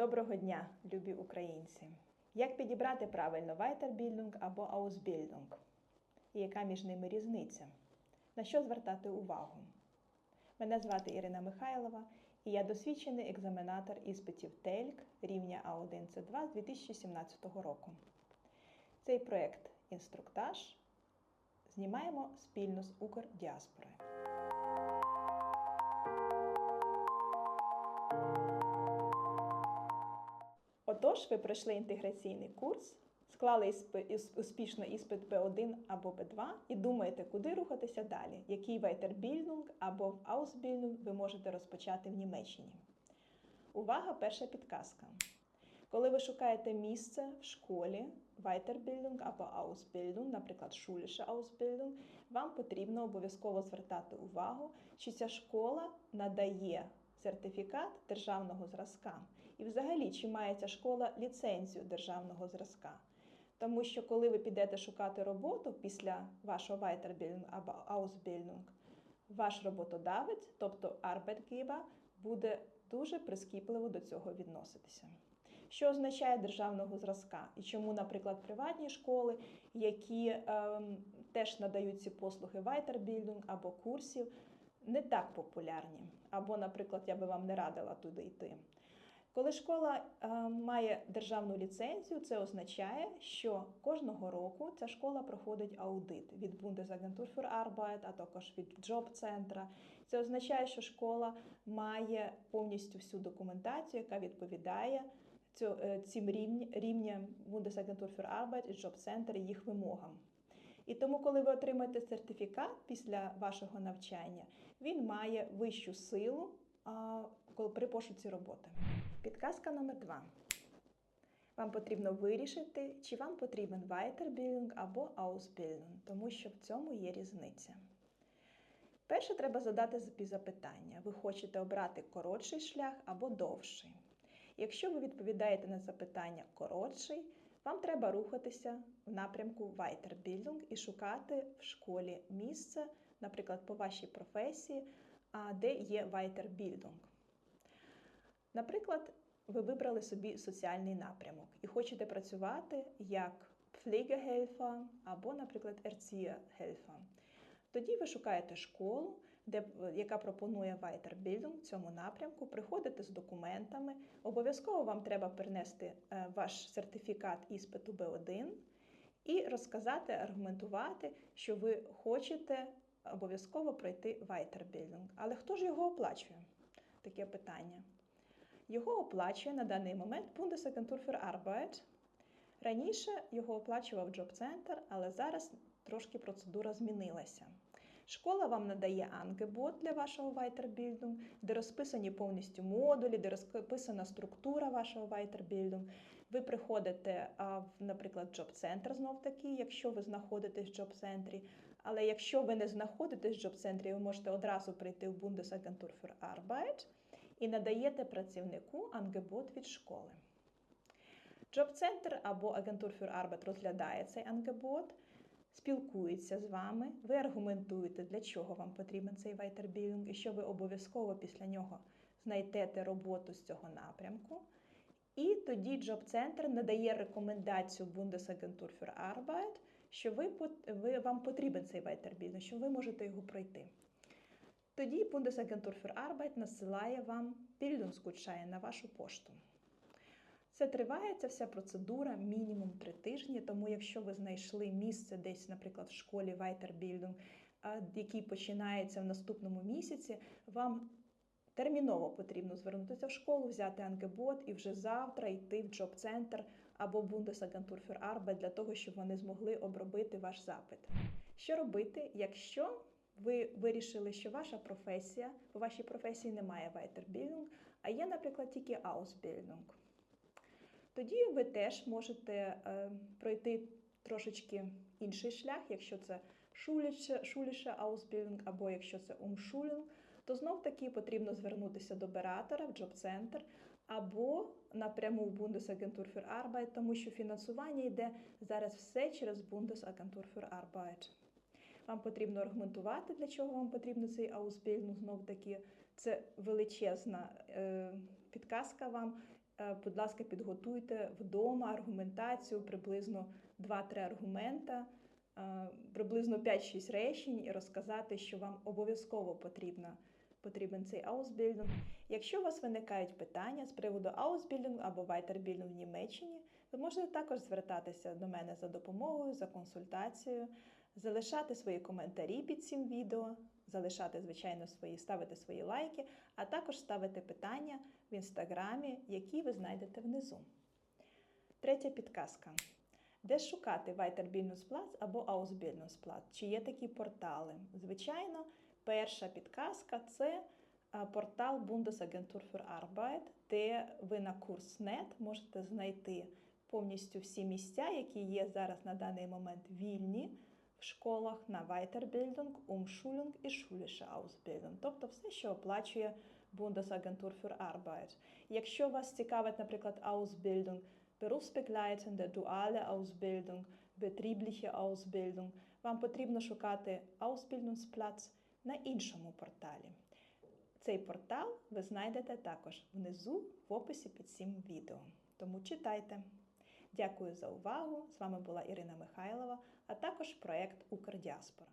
Доброго дня, любі українці! Як підібрати правильно Weiterbildung або Ausbildung? І яка між ними різниця? На що звертати увагу? Мене звати Ірина Михайлова, і я досвідчений екзаменатор іспитів ТЕЛЬК рівня А1С2 з 2017 року. Цей проєкт інструктаж знімаємо спільно з Укрдіаспорою. Отож, ви пройшли інтеграційний курс, склали успішно іспит Б1 або Б2 і думаєте, куди рухатися далі, який Weiterbildung або Ausbildung ви можете розпочати в Німеччині. Увага, перша підказка. Коли ви шукаєте місце в школі Weiterbildung або Ausbildung, наприклад, Schulische Ausbildung, вам потрібно обов'язково звертати увагу, чи ця школа надає сертифікат державного зразка. І взагалі, чи має ця школа ліцензію державного зразка. Тому що коли ви підете шукати роботу після вашого Weiterbildung або Ausbildung, ваш роботодавець, тобто Arbeitgeber, буде дуже прискіпливо до цього відноситися. Що означає державного зразка? І чому, наприклад, приватні школи, які ем, теж надають ці послуги Weiterbildung або курсів, не так популярні. Або, наприклад, я би вам не радила туди йти. Коли школа е, має державну ліцензію, це означає, що кожного року ця школа проходить аудит від Bundesagentur für Arbeit, а також від Джоб-центра. Це означає, що школа має повністю всю документацію, яка відповідає е, цим рівням Bundesagentur für Arbeit і Джоб-центр і їх вимогам. І тому, коли ви отримаєте сертифікат після вашого навчання, він має вищу силу при пошуці роботи. Підказка номер два. Вам потрібно вирішити, чи вам потрібен Weiterbildung або Ausbildung, тому що в цьому є різниця. Перше треба задати собі запитання: ви хочете обрати коротший шлях або довший? Якщо ви відповідаєте на запитання коротший, вам треба рухатися в напрямку Weiterbildung і шукати в школі місце, наприклад, по вашій професії, де є Weiterbildung. Наприклад, ви вибрали собі соціальний напрямок і хочете працювати як Pflegehelfer або, наприклад, Erzieherhelfer. Тоді ви шукаєте школу, де, яка пропонує Weiterbildung в цьому напрямку, приходите з документами. Обов'язково вам треба принести е, ваш сертифікат іспиту Б1 і розказати, аргументувати, що ви хочете обов'язково пройти Weiterbildung. Але хто ж його оплачує? Таке питання. Його оплачує на даний момент Bundesagentur für Arbeit. Раніше його оплачував Джоб-центр, але зараз трошки процедура змінилася. Школа вам надає ангебот для вашого Weiterbildung, де розписані повністю модулі, де розписана структура вашого Weiterbildung. Ви приходите, наприклад, Джоб-центр знов таки, якщо ви знаходитесь в Джоб-центрі. Але якщо ви не знаходитесь в Джоб-центрі, ви можете одразу прийти в Bundesagentur für Arbeit і надаєте працівнику ангебот від школи. Джоб-центр або Агентур Arbeit розглядає цей ангебот, спілкується з вами, ви аргументуєте, для чого вам потрібен цей Weiterbildung і що ви обов'язково після нього знайдете роботу з цього напрямку. І тоді Джоб-центр надає рекомендацію Bundesagentur für Arbeit, що ви, ви, вам потрібен цей Weiterbildung, що ви можете його пройти. Тоді Bundesagentur für Arbeit насилає вам Bildungsgutschein на вашу пошту. Це триває ця вся процедура мінімум три тижні. Тому, якщо ви знайшли місце десь, наприклад, в школі Weiterbildung, який починається в наступному місяці, вам терміново потрібно звернутися в школу, взяти ангебот і вже завтра йти в джоб-центр або Bundesagentur für Arbeit для того, щоб вони змогли обробити ваш запит. Що робити, якщо ви вирішили, що ваша професія, у вашій професії немає Weiterbildung, а є, наприклад, тільки Ausbildung? Тоді ви теж можете е, пройти трошечки інший шлях, якщо це Schulische Ausbildung або якщо це Umschulung, то знов таки потрібно звернутися до оператора в Джоб-центр або напряму в Bundesagentur für Arbeit, тому що фінансування йде зараз все через Bundesagentur für Arbeit. Вам потрібно аргументувати, для чого вам потрібен цей Ausbildung, знов таки це величезна е, підказка вам. Е, Будь ласка, підготуйте вдома аргументацію, приблизно 2-3 аргумента, е, приблизно 5-6 речень і розказати, що вам обов'язково потрібна, потрібен цей Ausbildung. Якщо у вас виникають питання з приводу Ausbildung або Weiterbildung в Німеччині, ви можете також звертатися до мене за допомогою, за консультацією, залишати свої коментарі під цим відео, залишати, звичайно, свої, ставити свої лайки, а також ставити питання в інстаграмі, які ви знайдете внизу. Третя підказка. Де шукати Weiterbildungsplatz або Ausbildungsplatz? Чи є такі портали? Звичайно, перша підказка це портал Bundesagentur für Arbeit, де ви на Kursnet можете знайти повністю всі місця, які є зараз на даний момент вільні школах на Weiterbildung, Umschulung і Schulische Ausbildung, тобто все, що оплачує Bundesagentur für Arbeit. Якщо вас цікавить, наприклад, Ausbildung, berufsbegleitende, duale Ausbildung, betriebliche Ausbildung, вам потрібно шукати Ausbildungsplatz на іншому порталі. Цей портал ви знайдете також внизу в описі під цим відео. Тому читайте. Дякую за увагу! З вами була Ірина Михайлова, а також проект Укрдіаспора.